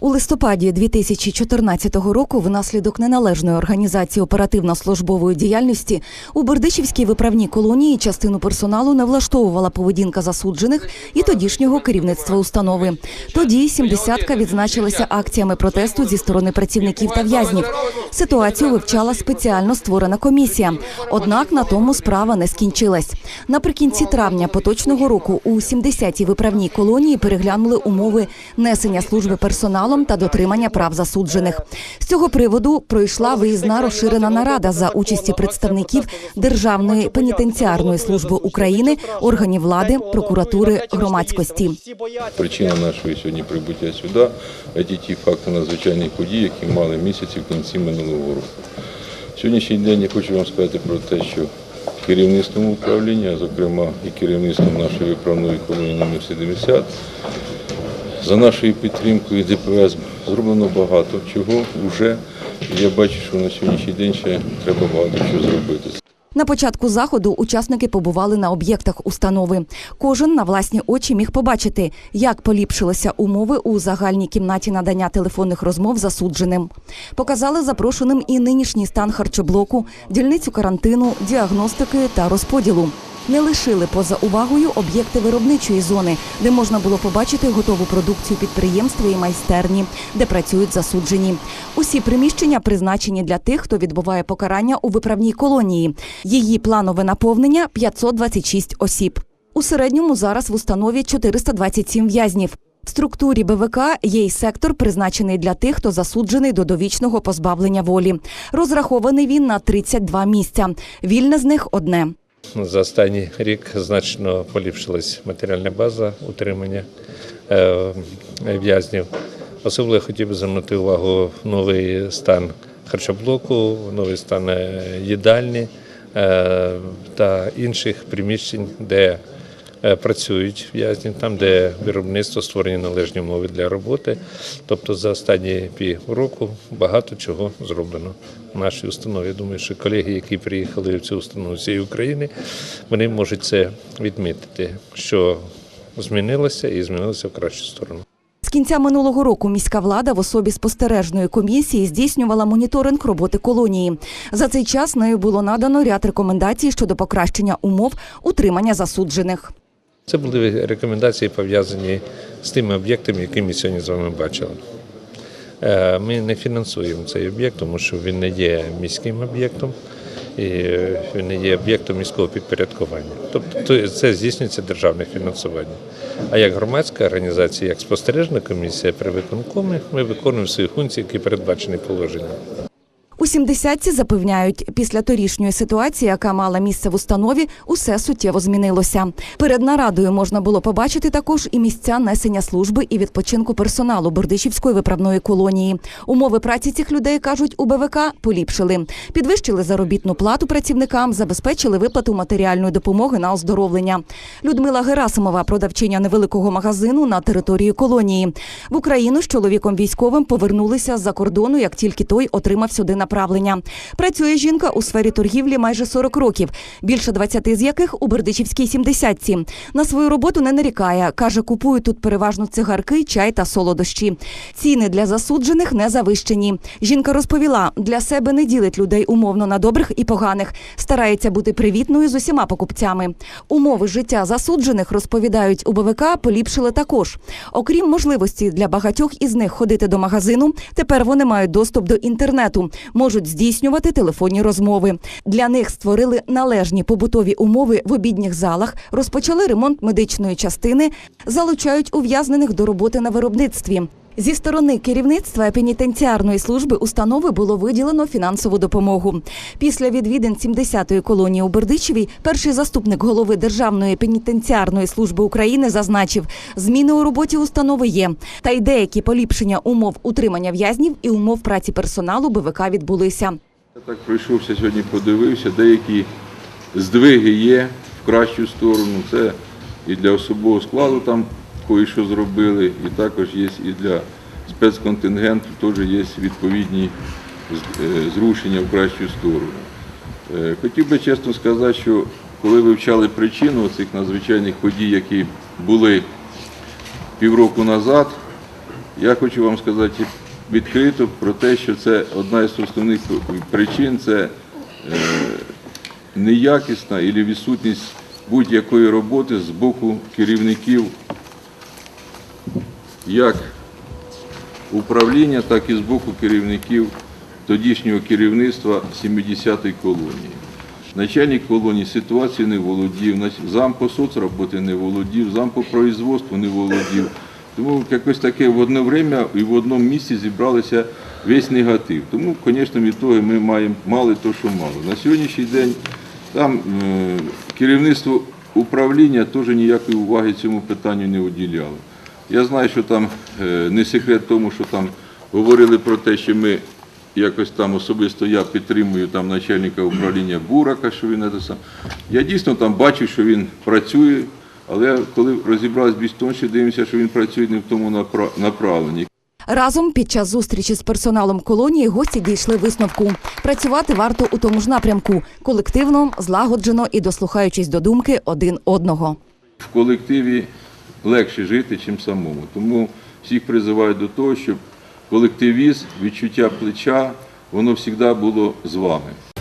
У листопаді 2014 року, внаслідок неналежної організації оперативно-службової діяльності, у Бердичівській виправній колонії частину персоналу не влаштовувала поведінка засуджених і тодішнього керівництва установи. Тоді сімдесятка відзначилася акціями протесту зі сторони працівників та в'язнів. Ситуацію вивчала спеціально створена комісія. Однак на тому справа не скінчилась. Наприкінці травня поточного року у 70-й виправній колонії переглянули умови несення служби персоналом та дотримання прав засуджених. З цього приводу пройшла виїзна розширена нарада за участі представників Державної пенітенціарної служби України, органів влади, прокуратури, громадськості. Причина нашого сьогодні прибуття сюди – ті факти надзвичайних подій, які мали місяці в кінці минулого року. Сьогоднішній день я хочу вам сказати про те, що керівництвом управління, зокрема і керівництвом нашої виправної колонії номер 70, за нашою підтримкою ДПС зроблено багато чого вже. Я бачу, що на сьогоднішній день ще треба багато чого зробити. На початку заходу учасники побували на об'єктах установи. Кожен на власні очі міг побачити, як поліпшилися умови у загальній кімнаті надання телефонних розмов засудженим. Показали запрошеним і нинішній стан харчоблоку, дільницю карантину, діагностики та розподілу. Не лишили поза увагою об'єкти виробничої зони, де можна було побачити готову продукцію підприємства і майстерні, де працюють засуджені. Усі приміщення призначені для тих, хто відбуває покарання у виправній колонії. Її планове наповнення 526 осіб. У середньому зараз в установі 427 в'язнів. В структурі БВК є й сектор, призначений для тих, хто засуджений до довічного позбавлення волі. Розрахований він на 32 місця. Вільне з них одне. За останній рік значно поліпшилась матеріальна база утримання е, в'язнів. Особливо хотів би звернути увагу в новий стан харчоблоку, в новий стан е, їдальні е, та інших приміщень, де працюють в'язні, там, де виробництво створені належні умови для роботи. Тобто за останні півроку багато чого зроблено в нашій установі. Я думаю, що колеги, які приїхали в цю установу з цієї України, вони можуть це відмітити, що змінилося і змінилося в кращу сторону. З кінця минулого року міська влада в особі спостережної комісії здійснювала моніторинг роботи колонії. За цей час нею було надано ряд рекомендацій щодо покращення умов утримання засуджених. Це були рекомендації пов'язані з тими об'єктами, які ми сьогодні з вами бачили. Е, Ми не фінансуємо цей об'єкт, тому що він не є міським об'єктом і він не є об'єктом міського підпорядкування. Тобто це здійснюється державне фінансування. А як громадська організація, як спостережна комісія при виконкомі, ми виконуємо свої функції, які передбачені положенням. У сімдесятці запевняють, після торішньої ситуації, яка мала місце в установі, усе суттєво змінилося. Перед нарадою можна було побачити також і місця несення служби і відпочинку персоналу Бердичівської виправної колонії. Умови праці цих людей кажуть у БВК поліпшили, підвищили заробітну плату працівникам, забезпечили виплату матеріальної допомоги на оздоровлення. Людмила Герасимова, продавчиня невеликого магазину на території колонії. В Україну з чоловіком військовим повернулися з-за кордону, як тільки той отримав сюди направлення. Працює жінка у сфері торгівлі майже 40 років, більше 20 з яких у Бердичівській сімдесятці. На свою роботу не нарікає. Каже, купують тут переважно цигарки, чай та солодощі. Ціни для засуджених не завищені. Жінка розповіла, для себе не ділить людей умовно на добрих і поганих. Старається бути привітною з усіма покупцями. Умови життя засуджених розповідають у БВК поліпшили також. Окрім можливості для багатьох із них ходити до магазину, тепер вони мають доступ до інтернету, можуть здійснювати телефонні розмови. Для них створили належні побутові умови в обідніх залах, розпочали ремонт медичної частини, залучають ув'язнених до роботи на виробництві. Зі сторони керівництва пенітенціарної служби установи було виділено фінансову допомогу. Після відвідин 70-ї колонії у Бердичеві перший заступник голови Державної пенітенціарної служби України зазначив, зміни у роботі установи є. Та й деякі поліпшення умов утримання в'язнів і умов праці персоналу БВК відбулися. Я так пройшовся сьогодні, подивився, деякі здвиги є в кращу сторону. Це і для особового складу там кое-що зробили, і також є і для спецконтингенту теж є відповідні е, зрушення в кращу сторону. Е, Хотів би чесно сказати, що коли вивчали причину цих надзвичайних подій, які були півроку назад, Я хочу вам сказати відкрито про те, що це одна з основних причин це е, неякісна і відсутність будь-якої роботи з боку керівників як управління, так і з боку керівників тодішнього керівництва 70-ї колонії. Начальник колонії ситуації не володів, зам по соцроботи не володів, зам по производству не володів. Тому якось таке в одне время і в одному місці зібралися весь негатив. Тому, звісно, від того ми маємо мали то, що мали. На сьогоднішній день там е, керівництво управління теж ніякої уваги цьому питанню не уділяло. Я знаю, що там е, не секрет тому, що там говорили про те, що ми якось там особисто я підтримую там начальника управління Бурака, що він це сам. Я дійсно там бачив, що він працює, але коли розібрались більш тонше, дивимося, що він працює не в тому направленні. Разом під час зустрічі з персоналом колонії гості дійшли висновку. Працювати варто у тому ж напрямку колективно, злагоджено і дослухаючись до думки один одного. в колективі легше жити, ніж самому. Тому всіх призиваю до того, щоб колективізм, відчуття плеча, воно завжди було з вами.